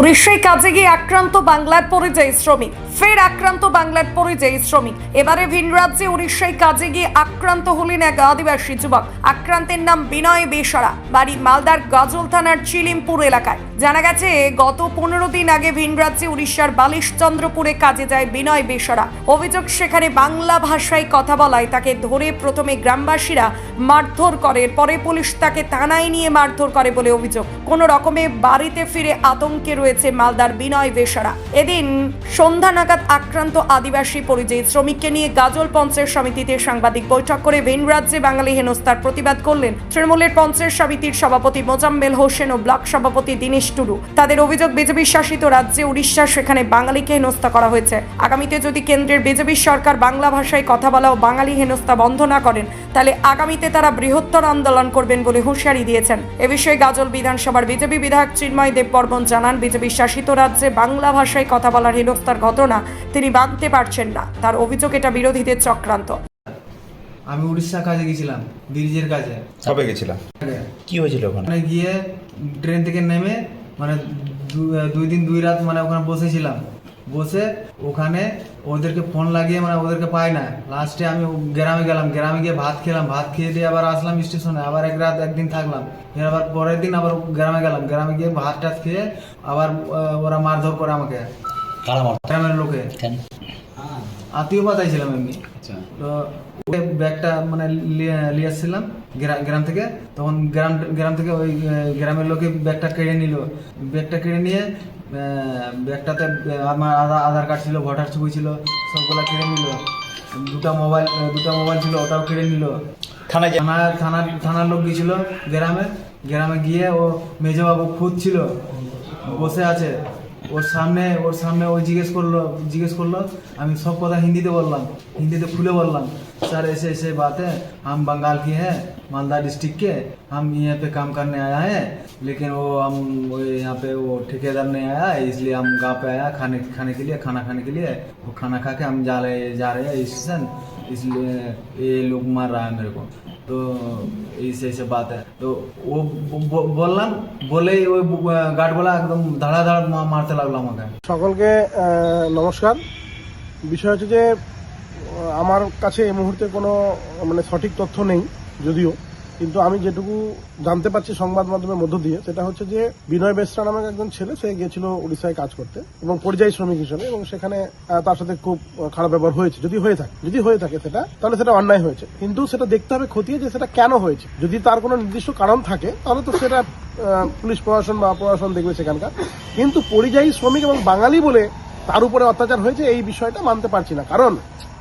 উড়িষ্যায় কাজে গিয়ে আক্রান্ত বাংলার পরিযায়ী শ্রমিক। ফের আক্রান্ত বাংলার পরিযায়ী শ্রমিক। এবারে ভিন রাজ্যে উড়িষ্যায় কাজে গিয়ে আক্রান্ত হলেন এক আদিবাসী যুবক। আক্রান্তের নাম বিনয় বেসরা। বাড়ি মালদার গাজল থানার চিলিমপুর এলাকায়। জানা গেছে, গত পনেরো দিন আগে ভিন রাজ্যে উড়িষ্যার বালিশচন্দ্রপুরে কাজে যায় বিনয় বেসরা। অভিযোগ, সেখানে বাংলা ভাষায় কথা বলায়। তাকে ধরে প্রথমে গ্রামবাসীরা মারধর করে। পরে পুলিশ তাকে থানায় নিয়ে মারধর করে বলে অভিযোগ। কোনো রকমে বাড়িতে ফিরে আতঙ্কে রয়েছে মালদার বিনয় বেসারা। এদিন সন্ধ্যা নাগাদ আক্রান্ত আদিবাসী পরিযায়ী শ্রমিককে নিয়ে গাজল পঞ্চায়েত সমিতিতে সাংবাদিক বৈঠক করে ভিন রাজ্যে বাঙালি হেনস্থার প্রতিবাদ করলেন তৃণমূলের পঞ্চায়েত সমিতির সভাপতি মোজাম্মেল হোসেন ও ব্লক সভাপতি দীনেশ টুডু। তাদের অভিযোগ বিজেপি শাসিত রাজ্যে উড়িষ্যা, সেখানে বাঙালিকে হেনস্থা করা হয়েছে। আগামীতে যদি কেন্দ্রের বিজেপি সরকার বাংলা ভাষায় কথা বলা ও বাঙালি হেনস্থা বন্ধ না করেন তাহলে আগামীতে তারা বৃহত্তর আন্দোলন করবেন বলে হুঁশিয়ারি দিয়েছেন। এ বিষয়ে গাজল বিধানসভার বিজেপি বিধায়ক চিন্ময় দেব বর্মন জানান বিজেপি শাসিত রাজ্যে বাংলা ভাষায় কথা বলার হেনস্থার ঘটনা তিনি মানতে পারছেন না। তার অভিযোগ এটা বিরোধীদের চক্রান্ত। আমি উড়িষ্যা কাজে গেছিলাম ব্রিজের কাজে। কবে গেছিলাম? কি হয়েছিল ওখানে? ওখানে গিয়ে ট্রেন থেকে নেমে মানে দুই দিন দুই রাত মানে ওখানে বসেছিলাম। বসে ওখানে ওদেরকে ফোন লাগিয়ে মানে ওদেরকে পাই না। লাস্টে আমি গ্রামে গেলাম গ্রামে গিয়ে ভাত খেলাম ভাত খেয়ে দিয়ে আবার আসলাম স্টেশনে আবার এক রাত একদিন থাকলাম। এর আবার পরের দিন আবার গ্রামে গেলাম গ্রামে গিয়ে ভাত টাত খেয়ে আবার ওরা মারধর করে আমাকে। গ্রামের লোকে। আত্মীয় পাতাই ছিলাম এমনি। আচ্ছা। তো ব্যাগটা মানে নিয়ে আসছিলাম। গ্রাম থেকে তখন গ্রাম গ্রাম থেকে ওই গ্রামের লোকে ব্যাগটা কেড়ে নিল। ব্যাগটা কেড়ে নিয়ে ব্যাগটাতে আমার আধার আধার কার্ড ছিল ভোটার ছবি ছিল সবগুলা কেড়ে নিল। দুটা মোবাইল দুটা মোবাইল ছিল ওটাও কেড়ে নিল। থানায় যা- থানার থানার লোক গিয়েছিল গ্রামে। গ্রামে গিয়ে ও মেজবাবু খুদ ছিল বসে আছে। ওর সামনে ওর সামনে ও জিজ্ঞেস করল জিজ্ঞেস করল আমি সব কথা হিন্দিতে বললাম হিন্দিতে খুলে বললাম सर ऐसे ऐसे बात है हम बंगाल के हैं मालदा डिस्ट्रिक्ट के हम यहाँ पे काम करने आया है लेकिन वो हम वो यहाँ पे वो ठेकेदार नहीं आया इसलिए हम गाँव पे आया खाने खाने के लिए खाना खाने के लिए वो खाना खा के हम जा रहे जा रहे हैं स्टेशन इसलिए ये लोग मार रहा है मेरे को তো ऐसे ऐसे बात है तो वो ब- বললাম বলেই ওই গার্ডগুলা একদম ধাড়া ধাড়া মা- মারতে লাগলো আমাকে সকলকে আহ, নমস্কার বিষয় হচ্ছে যে আহ, আমার কাছে এই মুহূর্তে কোনো মানে সঠিক তথ্য নেই যদিও কিন্তু আমি যেটুকু জানতে পারছি সংবাদ মাধ্যমের মধ্য দিয়ে, সেটা হচ্ছে যে বিনয় বেসরা নামক একজন ছেলে, সে গিয়েছিল উড়িষ্যায় কাজ করতে এবং পরিযায়ী শ্রমিক হিসেবে এবং সেখানে তার সাথে খুব খারাপ ব্যবহার হয়েছে। যদি হয়ে থাকে, যদি হয়ে থাকে সেটা, তাহলে সেটা অন্যায় হয়েছে। কিন্তু সেটা দেখতে হবে খতিয়ে যে সেটা কেন হয়েছে। যদি তার কোনো নির্দিষ্ট কারণ থাকে, তাহলে তো সেটা পুলিশ প্রশাসন বা প্রশাসন দেখবে সেখানকার। কিন্তু পরিযায়ী শ্রমিক এবং বাঙালি বলে তার উপরে অত্যাচার হয়েছে, এই বিষয়টা মানতে পারছি না। কারণ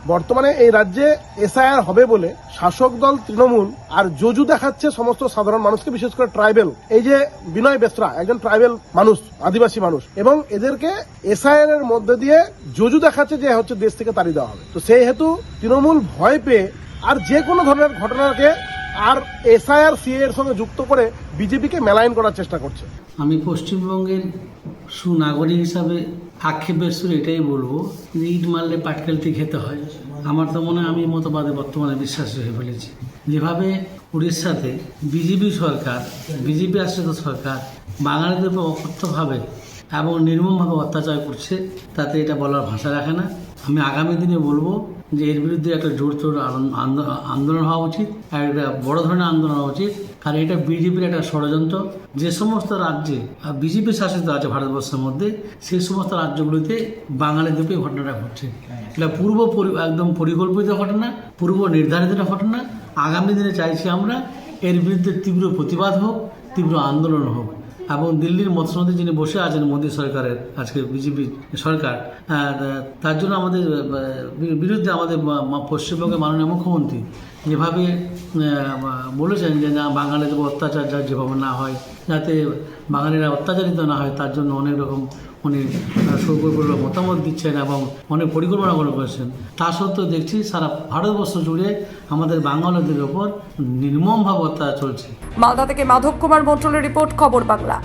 বর্তমানে এই রাজ্যে এসআইআর হবে বলে শাসক দল তৃণমূল আর জজু দেখাচ্ছে সমস্ত সাধারণ মানুষকে, বিশেষ করে ট্রাইবেল। এই যে বিনয় বেসরা, একজন ট্রাইবেল মানুষ, আদিবাসী মানুষ, এবং এদেরকে এসআইআর এর মধ্যে দিয়ে জজু দেখাচ্ছে যে হচ্ছে দেশ থেকে তাড়িয়ে দেওয়া হবে। তো সেই হেতু তৃণমূল ভয় পেয়ে আর যে কোনো ধরনের ঘটনাকে আর এসআইআর, সিএ এর সঙ্গে যুক্ত করে বিজেপিকে মেলাইন করার চেষ্টা করছে। আমি পশ্চিমবঙ্গের সুনাগরিক হিসাবে আক্ষেপের সুর এটাই বলব যে ইট মারলে পাটকেলতে খেতে হয়। আমার তো মনে হয় আমি মতবাদে বর্তমানে বিশ্বাসী হয়ে ফেলেছি। যেভাবে উড়িষ্যাতে বিজেপি সরকার, বিজেপি আশ্রিত সরকার বাঙালিদের উপর অকথ্যভাবে এবং নির্মমভাবে অত্যাচার করছে, তাতে এটা বলার ভাষা রাখে না। আমি আগামী দিনে বলব যে এর বিরুদ্ধে একটা আন- আন্দো- আন্দোলন হওয়া উচিত একটা বড় ধরনের আন্দোলন হওয়া উচিত। কারণ এটা বিজেপির একটা ষড়যন্ত্র। যে সমস্ত রাজ্যে বিজেপি শাসিত আছে ভারতবর্ষের মধ্যে সেই সমস্ত রাজ্যগুলিতে বাঙালি এই ঘটনাটা ঘটছে। এটা পূর্ব পরি- একদম পরিকল্পিত ঘটনা, পূর্ব নির্ধারিত ঘটনা। আগামী দিনে চাইছি আমরা এর বিরুদ্ধে তীব্র প্রতিবাদ হোক, তীব্র আন্দোলন হোক। এবং দিল্লির মধ্যে যিনি বসে আছেন মোদী সরকারের, আজকে বিজেপি সরকার তার জন্য আমাদের বিরুদ্ধে আমাদের পশ্চিমবঙ্গের মাননীয় মুখ্যমন্ত্রী যেভাবে বলেছেন যে না বাঙালিদের অত্যাচার যেভাবে না হয়, যাতে বাঙালিরা অত্যাচারিত না হয়, তার জন্য অনেক রকম উনি সৌকর্য মতামত দিচ্ছেন এবং অনেক পরিকল্পনা করে করেছেন তা সত্ত্বেও দেখছি সারা ভারতবর্ষ জুড়ে আমাদের বাঙালিদের ওপর নির্মমভাবে অত্যাচার চলছে। মালদা থেকে মাধব কুমার মন্ডলের রিপোর্ট, খবর বাংলা।